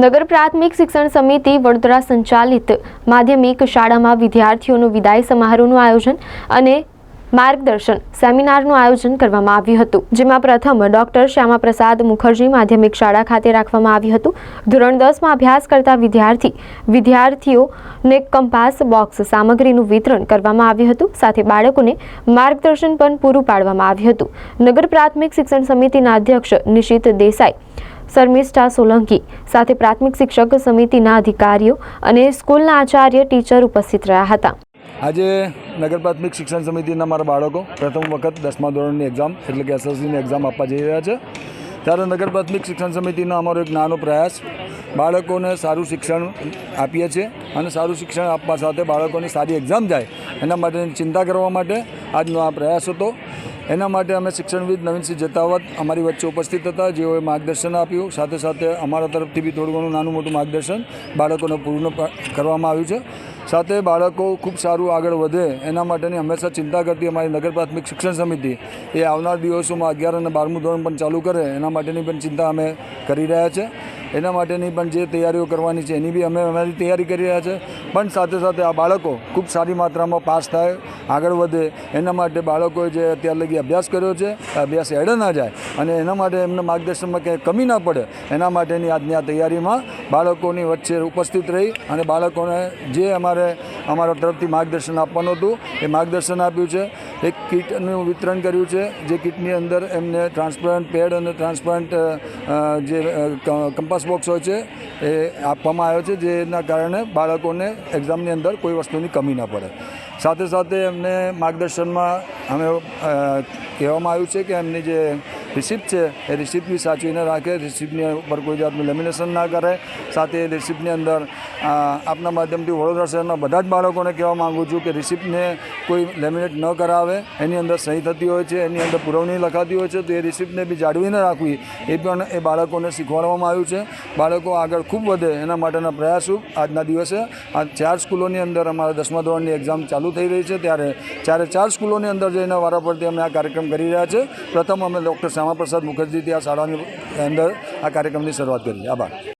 નગર પ્રાથમિક શિક્ષણ સમિતિ વડોદરા સંચાલિત માધ્યમિક શાળામાં વિદ્યાર્થીઓનું વિદાય સમારોહનું આયોજન અને માર્ગદર્શન સેમિનારનું આયોજન કરવામાં આવ્યું હતું, જેમાં પ્રથમ ડોક્ટર શ્યામાપ્રસાદ મુખર્જી માધ્યમિક શાળા ખાતે રાખવામાં આવ્યું હતું. ધોરણ દસમાં અભ્યાસ કરતા વિદ્યાર્થી, વિદ્યાર્થીઓને કંપાસ બોક્સ સામગ્રીનું વિતરણ કરવામાં આવ્યું હતું, સાથે બાળકોને માર્ગદર્શન પણ પૂરું પાડવામાં આવ્યું હતું. નગર પ્રાથમિક શિક્ષણ સમિતિના અધ્યક્ષ નિશિત દેસાઈ શર્મિષ્ઠા સોલંકી સાથે પ્રાથમિક શિક્ષક સમિતિના અધિકારીઓ અને સ્કૂલના આચાર્ય ટીચર ઉપસ્થિત રહ્યા હતા. આજે નગર પ્રાથમિક શિક્ષણ સમિતિના મારા બાળકો પ્રથમ વખત દસમા ધોરણની એક્ઝામ એટલે કે એસએસસીની એક્ઝામ આપવા જઈ રહ્યા છે. ત્યારે નગર પ્રાથમિક શિક્ષણ સમિતિનો અમારો એક નાનો પ્રયાસ બાળકોને સારું શિક્ષણ આપીએ છીએ અને સારું શિક્ષણ આપવા સાથે બાળકોની સારી એક્ઝામ જાય, એના માટેની ચિંતા કરવા માટે આજનો આ પ્રયાસ હતો. એના માટે અમે શિક્ષણવિદ નવીનસિંહ જતાવત અમારી વચ્ચે ઉપસ્થિત હતા, જેઓએ માર્ગદર્શન આપ્યું. સાથે સાથે અમારા તરફથી બી થોડું ઘણું નાનું મોટું માર્ગદર્શન બાળકોને પૂર્ણ કરવામાં આવ્યું છે. સાથે બાળકો ખૂબ સારું આગળ વધે, એના માટેની હંમેશા ચિંતા કરતી અમારી નગર પ્રાથમિક શિક્ષણ સમિતિ એ આવનાર દિવસોમાં અગિયાર અને બારમું ધોરણ પણ ચાલુ કરે, એના માટેની પણ ચિંતા અમે કરી રહ્યા છે. એના માટેની પણ જે તૈયારીઓ કરવાની છે, એની બી અમે અમારી તૈયારી કરી રહ્યા છે. પણ સાથે સાથે આ બાળકો ખૂબ સારી માત્રામાં પાસ થાય, આગળ વધે. એના માટે બાળકોએ જે અત્યાર લગી અભ્યાસ કર્યો છે અભ્યાસ એડે ના જાય અને એના માટે એમને માર્ગદર્શનમાં ક્યાંય કમી ના પડે, એના માટેની આજની આ તૈયારીમાં બાળકોની વચ્ચે ઉપસ્થિત રહી અને બાળકોને જે અમારે અમારા તરફથી માર્ગદર્શન આપવાનું હતું, એ માર્ગદર્શન આપ્યું છે. એક કીટનું વિતરણ કર્યું છે, જે કીટની અંદર એમને ટ્રાન્સપરન્ટ પેડ અને ટ્રાન્સપરન્ટ જે કંપાસ બોક્સ હોય છે, એ આપવામાં આવ્યો છે, જેના કારણે બાળકોને એક્ઝામની અંદર કોઈ વસ્તુની કમી ના પડે. સાથે સાથે એમને માર્ગદર્શનમાં અમે કહેવામાં આવ્યું છે કે એમની જે રિસિપ્ટ છે. એ રિસિપ્ટ બી સાચવીને રાખે. રિસિપ્ટની ઉપર કોઈ જાતનું લેમિનેશન ના કરે. સાથે એ રિસિપ્ટની અંદર આપના માધ્યમથી વડોદરા શહેરના બધા જ બાળકોને કહેવા માગું છું કે રિસિપ્ટને કોઈ લેમિનેટ ન કરાવે. એની અંદર સહી થતી હોય છે. એની અંદર પુરવણી લખાતી હોય છે. તો એ રિસિપ્ટને બી જાળવીને રાખવી. એ પણ એ બાળકોને શીખવાડવામાં આવ્યું છે. બાળકો આગળ ખૂબ વધે એના માટેના પ્રયાસો આજના દિવસે. આ ચાર સ્કૂલોની અંદર અમારા દસમા ધોરણની એક્ઝામ ચાલુ થઈ રહી છે. ત્યારે ચારે ચાર સ્કૂલોની અંદર જઈને વારાફરતી અમે આ કાર્યક્રમ કરી રહ્યા છે. પ્રથમ અમે ડૉક્ટર શ્યામાપ્રસાદ મુખર્જીથી આ શાળાની અંદર આ કાર્યક્રમની શરૂઆત કરી. આભાર.